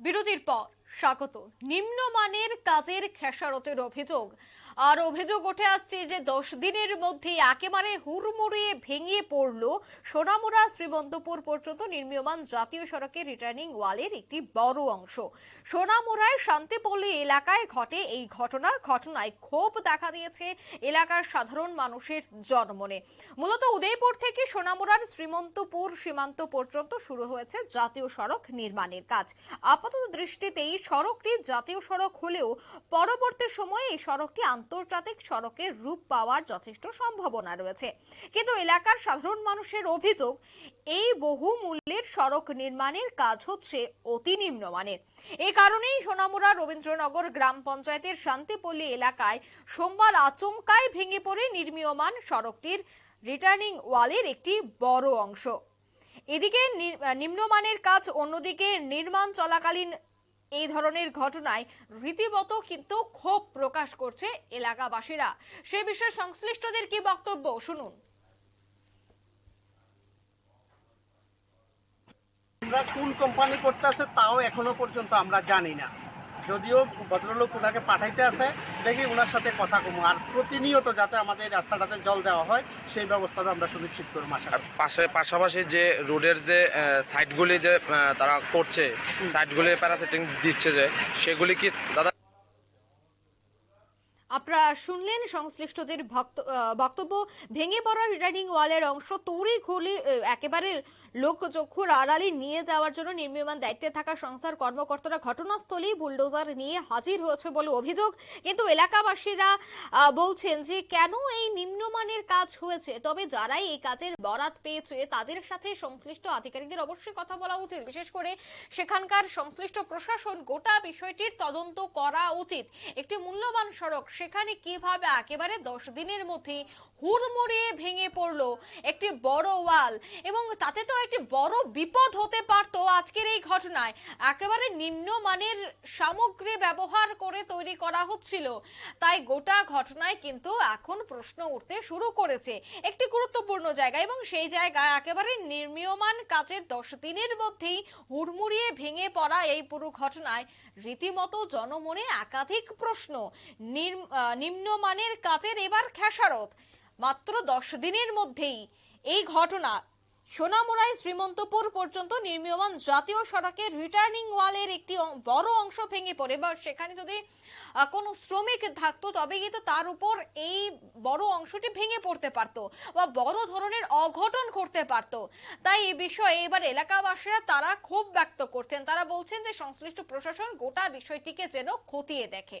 বিরতির পর স্বাগত। নিম্নমানের কাজের খেসারতের অভিযোগ। আর অভিযোগ উঠে আসছে যে, দশ দিনের মধ্যে একেবারে হুড়মুড়িয়ে ভেঙে পড়ল সোনামুড়া শ্রীমন্তপুর পর্যন্ত নির্মীয়মান জাতীয় সড়কের রিটার্নিং ওয়ালের একটি বড় অংশ। সোনামুড়ায় শান্তিপল্লী এলাকায় ঘটে এই ঘটনা। ঘটনায় ক্ষোভ দেখা দিয়েছে এলাকার সাধারণ মানুষের জনমনে। মূলত উদয়পুর থেকে সোনামুড়ার শ্রীমন্তপুর সীমান্ত পর্যন্ত শুরু হয়েছে জাতীয় সড়ক নির্মাণের কাজ। আপাতত দৃষ্টিতেই সড়কটি জাতীয় সড়ক হলেও পরবর্তী সময়ে এই সড়কটি আন্তর্জাতিক সড়কের রূপ পাওয়ার যথেষ্ট সম্ভাবনা রয়েছে। কিন্তু এলাকার সাধারণ মানুষের অভিযোগ, এই বহুমূল্যের সড়ক নির্মাণের কাজ হচ্ছে অতি নিম্নমানের। এই কারণেই সোনামুড়া রবীন্দ্রনগর গ্রাম পঞ্চায়েতের শান্তিপল্লী এলাকায় সোমবার আচমকায় ভেঙে পড়ে নির্মীয়মান সড়কটির রিটার্নিং ওয়ালের একটি বড় অংশ। এদিকে নিম্নমানের কাজ অন্যদিকে নির্মাণ চলাকালীন এই ধরনের ঘটনায় রীতিমতো কিন্তু ক্ষোভ প্রকাশ করছে এলাকাবাসীরা। সে বিষয়ে সংশ্লিষ্টদের কি বক্তব্য? শুনুন। আমরা কোন কোম্পানি করতে আছে তাও এখনও পর্যন্ত আমরা জানি না। যদিও ভদ্রলোক ওনাকে পাঠাইতে আছে দেখি ওনার সাথে কথা কমু। আর প্রতিনিয়ত যাতে আমাদের রাস্তাটাতে জল দেওয়া হয় সেই ব্যবস্থাটা আমরা সুনিশ্চিত করব আশা পাশে পাশাপাশি যে রোডের যে সাইটগুলি যে তারা করছে সাইটগুলি প্যারাসেটিং দিচ্ছে যে সেগুলি কি দাদা আপনারা শুনলেন সংশ্লিষ্টদের বক্তব্য। ভেঙে পড়া রিটার্নিং ওয়ালের অংশ তড়ি খুলি একেবারে লোকচক্ষুর আড়ালে নিয়ে যাওয়ার জন্য নির্মীয়মান দায়িত্বে থাকা সংস্থার কর্মকর্তারা ঘটনাস্থলেই বুলডোজার নিয়ে হাজির হয়েছে বলে অভিযোগ। কিন্তু এলাকাবাসীরা বলছেন যে কেন এই নিম্নমানের কাজ হয়েছে? তবে যারাই এই কাজের বরাত পেয়েছে, তাদের সাথে সংশ্লিষ্ট আধিকারিকদের অবশ্যই কথা বলা উচিত। বিশেষ করে সেখানকার সংশ্লিষ্ট প্রশাসন গোটা বিষয়টির তদন্ত করা উচিত। একটি মূল্যবান সড়ক সেখানে কীভাবে একেবারে দশ দিনের মধ্যে হুড়মুড়িয়ে ভেঙে পড়ল একটি বড় ওয়াল এবং তাতে তো একটি বড় বিপদ হতে পারতো আজকের এই ঘটনায়। একেবারে নিম্নমানের সামগ্রী ব্যবহার করে তৈরি করা হচ্ছিল। তাই গোটা ঘটনায় কিন্তু এখন প্রশ্ন উঠতে শুরু করেছে। একটি গুরুত্বপূর্ণ জায়গা এবং সেই জায়গায় একেবারে নির্মীয়মান কাজের দশ দিনের মধ্যেই হুড়মুড়িয়ে ভেঙে পড়া এই পুরো ঘটনায় রীতিমতো জনমনে একাধিক প্রশ্ন। নির- আহ, নিম্নমানের কাজের এবার খেসারত। মাত্র দশ দিনের মধ্যেই এই ঘটনা সোনামুড়ায় শ্রীমন্তপুর পর্যন্ত নির্মীয়মান জাতীয় সড়কের রিটার্নিং ওয়ালের একটি বড় অংশ ভেঙে পড়ে। বা সেখানে যদি কোনো শ্রমিক থাকতো, তবে কিন্তু তার উপর এই বড় অংশটি ভেঙে পড়তে পারতো বা বড় ধরনের অঘটন ঘটতে পারতো। তাই এই বিষয়ে এবার এলাকাবাসীরা তারা ক্ষোভ ব্যক্ত করছেন। তারা বলছেন যে সংশ্লিষ্ট প্রশাসন গোটা বিষয়টিকে যেন খতিয়ে দেখে।